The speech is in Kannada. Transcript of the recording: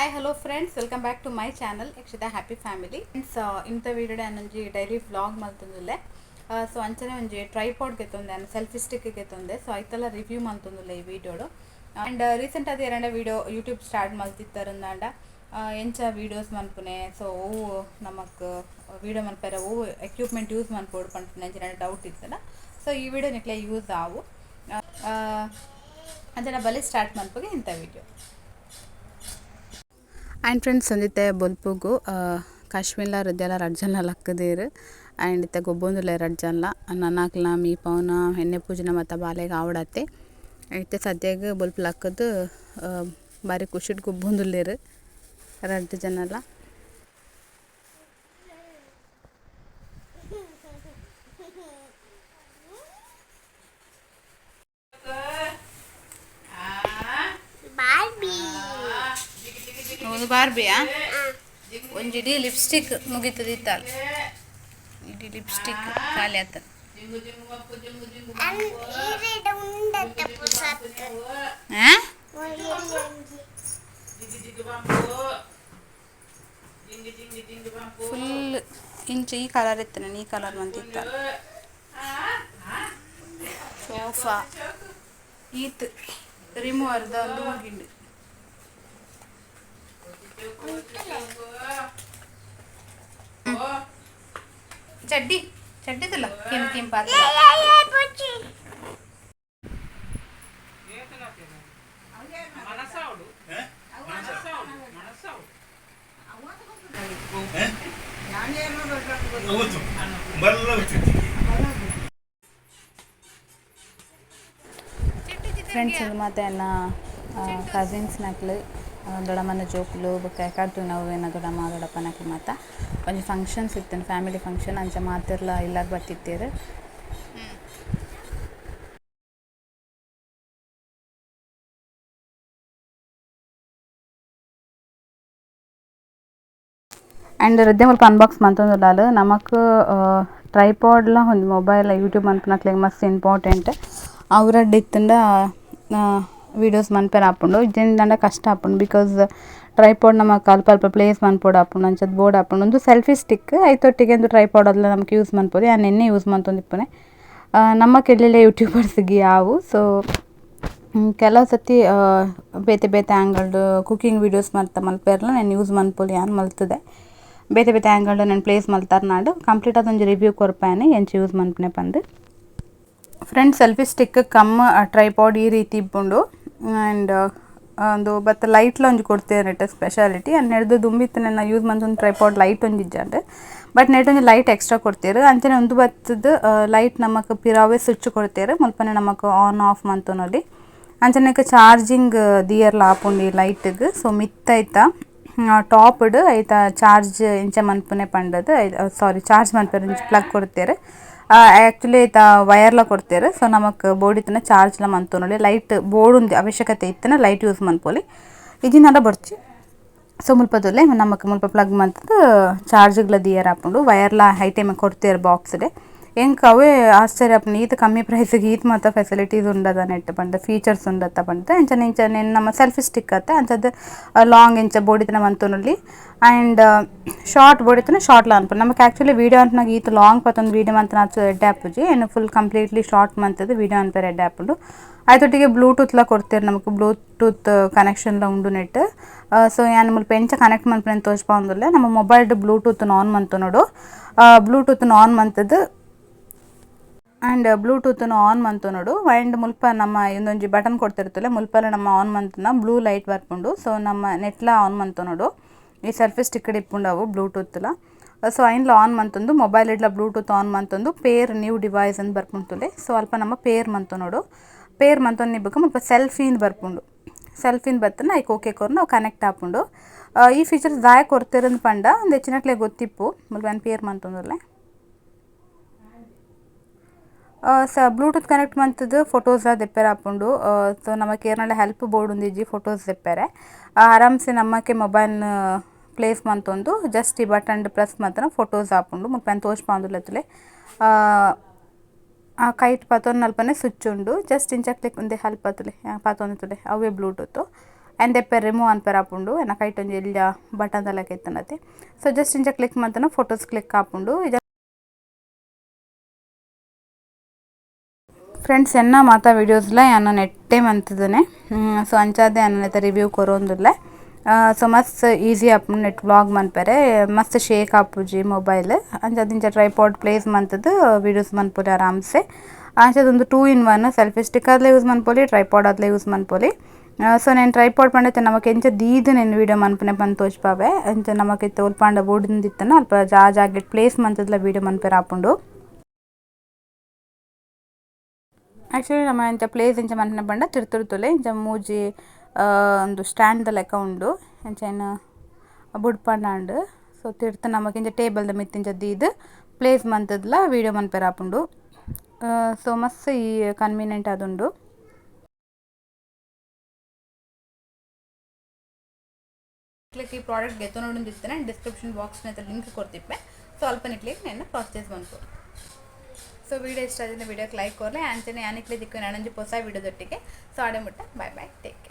Hi hello friends welcome back to my channel Yakshita happy family friends ಇಂಥ ವೀಡಿಯೋಡೆ ಅನ್ನೊಂಜಿ ಡೈಲಿ ವ್ಲಾಗ್ ಮಲ್ತಂದುಲ್ಲೆ ಸೊ ಅಂಚನೆ ಒಂಜಿ ಟ್ರೈಪಾಡ್ ಗೆತ್ತೊಂದೆ ಅನ್ನ ಸೆಲ್ಫಿ ಸ್ಟಿಕ್ ಗೆತ್ತೊಂದೆ ಸೊ ಐತಲ್ಲ ರಿವ್ಯೂ ಮಲ್ತೊಂದುಲ್ಲೆ ಈ ವಿಡಿಯೋಡು ಆ್ಯಂಡ್ ರೀಸೆಂಟ್ ಅದು ಎರಡ ವೀಡಿಯೋ ಯೂಟ್ಯೂಬ್ ಸ್ಟಾರ್ಟ್ ಮಲ್ತಿತ್ತಾರಂದಾಂಡ ಎಂಚ ವೀಡಿಯೋಸ್ ಮನ್ಪುನೆ ಸೊ ಓವು ನಮಕ್ ವೀಡಿಯೋ ಮನ್ಪೆರ ಓ ಎಕ್ವಿಪ್ಮೆಂಟ್ ಯೂಸ್ ಮನ್ಪೋಡು ಪಂಪುನೆ ಅಂಚಿನ ಡೌಟ್ ಇತ್ತಲ್ಲ. ಸೊ ಈ ವೀಡಿಯೋ ನಿಕ್ಲೆ ಯೂಸ್ ಆವು. ಅಂಚನ ಬಲಿ ಸ್ಟಾರ್ಟ್ ಮನ್ಪಗೆ ಇಂಥ ವಿಡಿಯೋ ಆ್ಯಂಡ್ ಫ್ರೆಂಡ್ಸ್ ಒಂದಿತ್ತೆ ಬೊಲ್ಪುಗು ಕಾಶ್ಮೀರ್ಲ ರದ್ದೆಲ್ಲ ರಡ್ಜನ ಲಕ್ಕದೀರ್ ಆ್ಯಂಡ್ ಇತ್ತೆ ಗೊಬ್ಬೊಂದುಲೆ ರಡ್ಜನ್ಲ ನನ್ನಾಕ್ಲ ಮೀ ಪೌನ ಎಣ್ಣೆ ಪೂಜನ ಮತ್ತು ಬಾಲೆಗೆ ಆವಡತ್ತೆ ಇತ್ತೆ ಸದ್ಯಗೆ ಬೊಲ್ಪ ಲಕ್ಕದು ಬಾರಿ ಖುಷಿಡ್ ಗೊಬ್ಬೊಂದುಲ್ಲೇರು ರಡ್ಡು ಜನಲ್ಲ ಒಂದು ಬಾರ್ಬಿಯಾ? ಒಂಜಿಡಿ ಲಿಪ್ಸ್ಟಿಕ್ ಮುಗಿತದಿತ್ತಲ್ಲ. ಇಡೀ ಲಿಪ್ಸ್ಟಿಕ್ ಖಾಲಿ ಆತ? ಫುಲ್ ಇಂಚು ಈ ಕಲರ್ ಇತ್ತು ಈ ಕಲರ್ ಬಂದಿತ್ತ ಸೋಫಾ ಈತ್ ರಿಮೂವರ್ದ ಒಂದು ಮುಗಿಂಡು ಚಡ್ಡಿ ಚಡ್ಡಿದಲ್ಲ ಕೆಂಪು ಕೆಂಪು ಆತ ಹೌದು ಬರಲ್ಲ ಫ್ರೆಂಡ್ಸ್ ಮತ್ತೆ ನನ್ನ ಕಸಿನ್ಸ್ ನಕ್ಲು ದೊಡ್ಡಮ್ಮನ ಜೋಕ್ಲು ಬೊಕ್ಕ ಎಕಾಡ್ತು ನಾವು ಏನ ದೊಡ್ಡಮ್ಮ, ದೊಡ್ಡಪ್ಪನಕ್ಕೆ ಮಾತ ಒಂಜಿ ಫಂಕ್ಷನ್ಸ್ ಇತ್ತು ಫ್ಯಾಮಿಲಿ ಫಂಕ್ಷನ್ ಅಂಚ ಮಾತಿರ್ಲ ಇಲ್ಲಾಗ ಬರ್ತಿತ್ತೇರು ಆ್ಯಂಡ್ ರದ್ದೆ ಮುಲ್ಪ ಅನ್ಬಾಕ್ಸ್ ಮಂತೊಂದುಲ್ಲಾಲು ನಮಕ್ ಟ್ರೈಪಾಡ್ಲ ಒಂದು ಮೊಬೈಲ್ ಯೂಟ್ಯೂಬ್ ಅನ್ಪನಕ್ಲೆ ಮಸ್ತ್ ಇಂಪಾರ್ಟೆಂಟ್ ಅವ್ರಡ್ ಇತ್ತಂಡ ವೀಡಿಯೋಸ್ ಮನ್ಪೆರ ಆಪುಂಡು ಇಜ್ಜಿಂದಂಡ ಕಷ್ಟ ಆಪುಂಡು ಬಿಕಾಸ್ ಟ್ರೈಪಾಡ್ ನಮಕ್ ಅಲ್ಪ ಅಲ್ಪ ಪ್ಲೇಸ್ ಮನ್ಪೋಡು ಆಪುಂಡು ಅಂಚದ್ ಬೋರ್ಡ್ ಆಪುಂಡು ಒಂದು ಸೆಲ್ಫಿ ಸ್ಟಿಕ್ ಐತೊಟ್ಟಿಗೆ ಒಂದು ಟ್ರೈಪಾಡ್ ಅದಲ್ಲ ನಮಗೆ ಯೂಸ್ ಮನ್ಪೊಡು ಯಾನ್ ಎನ್ನೆ ಯೂಸ್ ಮಂತೊಂದಿಪ್ಪುನೆ ನಮ್ಮ ಕೆಲ್ಲೆಲ್ಲ ಯೂಟ್ಯೂಬರ್ಸ್ಗೆ ಯಾವು ಸೊ ಕೆಲವು ಸತಿ ಬೇತೆ ಬೇತೆ ಆ್ಯಂಗಲ್ಡ್ ಕುಕಿಂಗ್ ವೀಡಿಯೋಸ್ ಮಲ್ತ ಮಲ್ಪೆರ್ಲ ನಾನು ಯೂಸ್ ಮನ್ಪೋಲಿ ಯಾನ್ ಮಲ್ತದೆ ಬೇತೆ ಬೇತೆ ಆ್ಯಂಗಲ್ಡ್ ನಾನು ಪ್ಲೇಸ್ ಮಲ್ತಾರ ನಾಡು ಕಂಪ್ಲೀಟ್ ಅದೊಂದು ರಿವ್ಯೂ ಕೊರ್ಪಾನೆ ಎಂಚ ಯೂಸ್ ಮನ್ಪನೆ ಬಂದು friend selfie stick cum tripod ಈ ರೀತಿ ಇಪ್ಪುಂಡು ಆ್ಯಂಡ್ ಒಂದು ಬತ್ತ ಲೈಟ್ಲ ಒಂಜಿ ಕೊಡ್ತೇನೆ ನೆಟ್ಟ ಸ್ಪೆಷಾಲಿಟಿ ಆ್ಯಂಡ್ ನೆಡ್ದು ದುಂಬಿತ್ತು ನನ್ನ ಯೂಸ್ ಟ್ರೈ ಟ್ರೈಪಾಡ್ ಲೈಟ್ ಒಂಜಿ ಬಟ್ ನೆಟ್ ಒಂದು ಲೈಟ್ ಎಕ್ಸ್ಟ್ರಾ ಕೊಡ್ತೆರ್. ಅಂಚನೆ ಒಂದು ಬತ್ತದ ಲೈಟ್ ನಮಕ್ ಪಿರಾವೆ ಸ್ವಿಚ್ ಕೊಡ್ತೆರ್. ಮುಲ್ಪನೆ ನಮಕ್ ಆನ್ ಆಫ್ ಮಂತೊನಲ್ಲಿ ಅಂಚನೆಕ್ ಚಾರ್ಜಿಂಗ್ ದಿಯರ್ಲ ಆಪುಂಡು ಈ ಲೈಟ್ಗ್ ಸೊ ಮಿತ್ ಐತ ಟಾಪ್ಡ್ ಐತ ಚಾರ್ಜ್ ಇಂಚ ಮನ್ಪುನೆ ಪಂಡದು ಸಾರಿ ಚಾರ್ಜ್ ಮನ್ಪೆರ ಪ್ಲಗ್ ಕೊಡ್ತೇರು. ಆ್ಯಕ್ಚುಲಿ ಐತ ವಯರ್ಲ ಕೊಡ್ತೇರು ಸೊ ನಮಕ್ ಬೋರ್ಡ್ ಚಾರ್ಜ್ ಲ ಮನ್ತೊಂದುಂಡು ಲೈಟ್ ಬೋರ್ಡ್ ಉಂದು ಅವಶ್ಯಕತೆ ಇತ್ತನ ಲೈಟ್ ಯೂಸ್ ಮನ್ಪೊಲಿ ಇಜಿನ ಬರ್ಚಿ. ಸೊ ಮುಲ್ಪದಲ್ಲೇ ನಮಕ್ ಮುಲ್ಪ ಪ್ಲಗ್ ಮಂತ್ ಚಾರ್ಜ್ಗಳ ದಿಯರ್ ಆಪುಂಡು ವಯರ್ಲ ಐಟಮ್ ಬಾಕ್ಸ್ಡೆ ಅವೇ ಆಶ್ಚರ್ಯ ಆಪುಂಡು ಈತ್ ಕಮ್ಮಿ ಪ್ರೈಸ್ಗೆ ಈತ್ ಮಾತ ಫೆಸಿಲಿಟೀಸ್ ಉಂಡದ ನೆಟ್ ಪಂಡ ಫೀಚರ್ಸ್ ಉಂಡತ್ತ ಪಂಡ ಎಂಚನೆ ಇಂಚನೆ ನಮ್ಮ ಸೆಲ್ಫಿ ಸ್ಟಿಕ್ ಅತ್ತ ಅಂಚದ್ ಲಾಂಗ್ ಇಂಚ ಬೋಡಿತನ ಮಂತುನಲ್ಲಿ ಆ್ಯಂಡ್ ಶಾರ್ಟ್ ಬೋಡಿತನ ಶಾರ್ಟ್ಲ ಅನ್ಪುಂಡು ನಮಕ್ ಆ್ಯಕ್ಚುಲಿ ವೀಡಿಯೋ ಅಂಟ್ನಾಗ ಈತ್ ಲಾಂಗ್ ಪತ್ತೊಂದು ವೀಡಿಯೋ ಮಂತನ ಆಚು ಎಡ್ ಆಪುಜಿ ಏನು ಫುಲ್ ಕಂಪ್ಲೀಟ್ಲಿ ಶಾರ್ಟ್ ಮಂತದ್ದು ವೀಡಿಯೋ ಅನ್ಪೇರ್ ಎಡ್ಡೆ ಆಪುಂಡು ಬ್ಲೂಟೂತ್ ಬ್ಲೂಟೂತ್ಲ ಕೊಡ್ತೇರು ನಮಕ್. ಬ್ಲೂಟೂತ್ ಕನೆಕ್ಷನ್ಲ ಉಂಡು ನೆಟ್ ಸೊ ಯಾನ್ ಮುಲ್ಪ ಎಂಚ ಕನೆಕ್ಟ್ ಮನ್ಪುನೆ ತೋಜ್ಪಾಂದುಲ್ಲೆ ನಮ್ಮ ಮೊಬೈಲ್ಡ್ ಬ್ಲೂಟೂತ್ ಆನ್ ಮಂತು ಬ್ಲೂಟೂತ್ ಆನ್ ಮಂತದ್ದು ಆ್ಯಂಡ್ ಬ್ಲೂಟೂತನ್ನು ಆನ್ ಮಂತು ನೋಡು. ಆ್ಯಂಡ್ ಮುಲ್ಪ ನಮ್ಮ ಇನ್ನೊಂಜಿ ಬಟನ್ ಕೊಡ್ತಿರ್ತಲೆ ಮುಲ್ಪಲ ನಮ್ಮ ಆನ್ ಮಂತನ ಬ್ಲೂ ಲೈಟ್ ಬರ್ಪುಂಡು ಸೊ ನಮ್ಮ ನೆಟ್ಲ ಆನ್ ಮಂತು ನೋಡು. ಈ ಸರ್ಫೇಸ್ ಟಿಕೆಟ್ ಇಪ್ಪುಂಡವು ಬ್ಲೂಟೂತ್ಲ ಸೊ ಐನ್ಲ ಆನ್ ಮಂತೊಂದು ಮೊಬೈಲ್ ಇಡ್ಲ ಬ್ಲೂಟೂತ್ ಆನ್ ಮಂತೊಂದು ಪೇರ್ ನ್ಯೂ ಡಿವೈಸ್ ಅಂತ ಬರ್ಪುಂತುಲೆ ಸೊ ಅಲ್ಪ ನಮ್ಮ ಪೇರ್ ಮಂತು ನೋಡು. ಪೇರ್ ಮಂತೊಂದು ನಿಬ್ಬಕ ಮುಲ್ಪ ಸೆಲ್ಫೀನ್ ಬರ್ಪುಂಡು ಸೆಲ್ಫಿನ್ ಬತ್ತನ ಐಕ್ ಓಕೆ ಕೊರ್ ನಾವು ಕನೆಕ್ಟ್ ಆಪುಂಡು ಈ ಫೀಚರ್ಸ್ ದಾಯ ಕೊರ್ತಿರಂದು ಪಂಡ ಒಂದು ಹೆಚ್ಚಿನಟ್ಲೆ ಗೊತ್ತಿಪ್ಪು. ಮುಲ್ಪ ಪೇರ್ ಮಂತೊಂದುಲ್ಲೆ ಸ ಬ್ಲೂಟೂತ್ ಕನೆಕ್ಟ್ ಮಂತದ್ದು ಫೋಟೋಸ್ ದೆಪ್ಪೆರೆ ಆಪುಂಡು ಸೊ ನಮಕ್ ಏರ್ನಲ ಹೆಲ್ಪ್ ಬೋರ್ಡ್ ಉಂದಿಜ್ಜಿ ಫೋಟೋಸ್ ದೆಪ್ಪೆರೆ. ಆರಾಮ್ಸೆ ನಮ್ಮಕ್ಕೆ ಮೊಬೈಲ್ ಪ್ಲೇಸ್ ಮಂತೊಂದು ಜಸ್ಟ್ ಈ ಬಟನ್ ಪ್ರೆಸ್ ಮಂತನ ಫೋಟೋಸ್ ಆಪುಂಡು ಮುಲ್ಪನ್ ತೋಜ್ಪಾಂದುಲೆತ್ತುಲೆ ಆ ಕೈಟ್ ಪಾತೊಂದು ನಲ್ಪನೆ ಸ್ವಿಚ್ ಉಂಡು. ಜಸ್ಟ್ ಇಂಚ ಕ್ಲಿಕ್ ಉಂದೆ ಆತುಲೆ ಪತೊಂದುತುಲೆ ಅವೇ ಬ್ಲೂಟೂತ್ ಆ್ಯಂಡ್ ದೆಪ್ಪೆ ರಿಮೂವ್ ಅನ್ಪೇರ್ ಆಪುಂಡು ಎನ್ನ ಕೈಟ್ ಒಂಜಿ ಎಲ್ಯ ಬಟನ್ ತಲಕ ಎತ್ತನತೆ ಸೊ ಜಸ್ಟ್ ಇಂಚ ಕ್ಲಿಕ್ ಮಂತನ ಫೋಟೋಸ್ ಕ್ಲಿಕ್ ಆಪುಂಡು ಫ್ರೆಂಡ್ಸ್ ಎನ್ನ ಮಾತಾ ವೀಡಿಯೋಸ್ಲ ಯಾನು ನೆಟ್ಟೆ ಅಂತಿದ್ದಾನೆ. ಸೊ ಅಂಚಾದೆ ಅನ್ನತ್ತ ರಿವ್ಯೂ ಕೊರೋಂದಿಲ್ಲ ಸೊ ಮಸ್ತ್ ಈಸಿ ಆಪ್ ನೆಟ್ ವ್ಲಾಗ್ ಮನ್ಪೆರೆ. ಮಸ್ತ್ ಶೇಕ್ ಆಪುಜಿ ಮೊಬೈಲ್ ಅಂಚಾದಿಂಚ ಟ್ರೈಪಾಡ್ ಪ್ಲೇಸ್ ಮಂತದ್ದು ವೀಡಿಯೋಸ್ ಮನ್ಪೊಲಿ ಆರಾಮ್ಸೆ. ಅಂಚದೊಂದು two in one selfie stick ಅದ್ಲ use ಮನ್ಪೊಲಿ ಟ್ರೈಪಾಡ್ ಅದ್ಲೆ ಯೂಸ್ ಮನ್ಪೊಲಿ. ಸೊ ನಾನು ಟ್ರೈಪಾಡ್ ಪಂಡತೆ ನಮಗೆ ಎಂಚ ದೀದು ನೆನ್ ವೀಡಿಯೋ ಮನ್ಪುನೆ ಅಂಚ ತೋಚ್ಪಾವೆ ಎಂಚ ನಮಗೆ ತೋಲ್ಪಾಂಡ ಬೋರ್ಡಿಂದಿತ್ತನ ಅಲ್ಪ ಜಾ ಜಾಗೆಟ್ ಪ್ಲೇಸ್ ಮಂತದ್ಲ ವೀಡಿಯೋ ಮನ್ಪೇರ್ ಆಪುಂಡು. ಆ್ಯಕ್ಚುಲಿ ನಮ್ಮ ಇಂಥ ಪ್ಲೇಸ್ ಇಂಚ ಮನ್ಪನೆ ಪಂಡ ತಿರ್ತುರ್ತುಲೆ ಇಂಚ ಮೂಜಿ ಒಂದು ಸ್ಟ್ಯಾಂಡ್ ಲೆಕ್ಕ ಉಂಡು. ಇಂಚ ಬುಡ್ಪಂಡಾಂಡ್ ಸೊ ತಿರ್ತು ನಮಕ್ ಇಂಚ ಟೇಬಲ್ದ ಮಿತ್ತಿಂಚ ದೀದ್ ಪ್ಲೇಸ್ ಮಂತದ್ಲ ವೀಡಿಯೋ ಮನ್ಪೆರ್ ಆಪುಂಡು. ಸೊ ಮಸ್ತ್ ಈ ಕನ್ವೀನಿಯೆಂಟ್ ಆದುಂಡು. ಕ್ಲಿಕ್ ಈ ಪ್ರಾಡಕ್ಟ್ ಗೆತ್ತೋ ನೋಡಿ ಡಿಸ್ಕ್ರಿಪ್ಷನ್ ಬಾಕ್ಸ್ನ ಲಿಂಕ್ ಕೊಡ್ತಿಪ್ಪೆ. ಸೊ ಅಲ್ಪನೇ ಕ್ಲಿಕ್ ನನ್ನ ಪರ್ಚೇಸ್ ಬಂತು. ಸೊ ವಿಡಿಯೋ ಇಷ್ಟ ಆದ್ರೆ ವಿಡಿಯೋಕ್ಕೆ ಲೈಕ್ ಕೊರಲೆ ಆಂಚನೆ ಯಾನಿಕ್ಲಿ ದಿಕ್ಕು ನನಂಜಿ ಹೊಸ ವಿಡಿಯೋದೊಟ್ಟಿಗೆ ಸೊ ಆಡೆ ಮುಟ್ಟ ಬಾಯ್ ಬಾಯ್ ಟೇಕ್ ಕೇರ್